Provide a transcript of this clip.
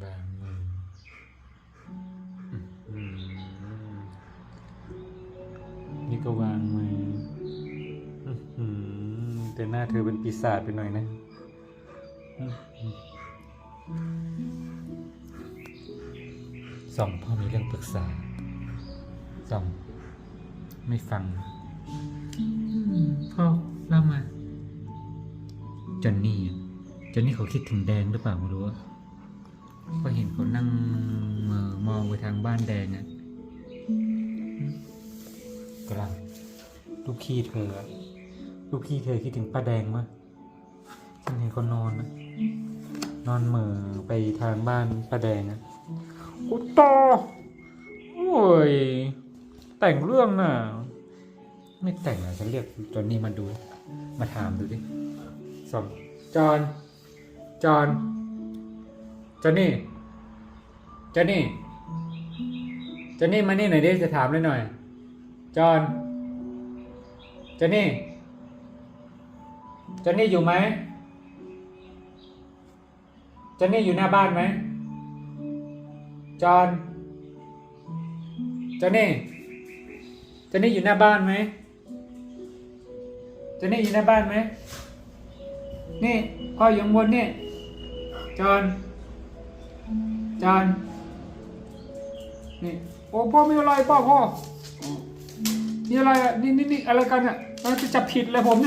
แบบนี้นี่ก็วางมือแต่หน้าเธอเป็นปีศาจไปหน่อยนะสองพ่อมีเรื่องปรึกษาสองไม่ฟัง พ่อเล่ามาจนนี่จอนนี่เขาคิดถึงแดงหรือเปล่าไม่รู้ ก็เห็นเขานั่งเหม่อมองไปทางบ้านแดงอะกำลังลูกขี้เธออะลูกขี้เธอคิดถึงป้าแดงมั้ยฉันเห็นเขานอนนะนอนเหม่อไปทางบ้านป้าแดงอะอุยตอโอ้ย แต่งเรื่องน่ะ ไม่แต่งอะฉันเรียกจอนนี่มาดู มาถามดูดิสองจอนจอน จนี่จนี่จนี่มานี่หน่อยดิจะถามเลยหน่อย จอนจนี่จนี่อยู่ไหมจนี่อยู่หน้าบ้านไหมจอนจนี่จนี่อยู่หน้าบ้านไหมจนี่อยู่หน้าบ้านไหมนี่พ่ออยู่างบนนี่จอน จอนนี่โอ้พ่อมีอะไรเปล่าพ่อนี่อะไรอะนี่นี่นี่อะไรกันอะมันจะจับผิดเลยผมเนี่ย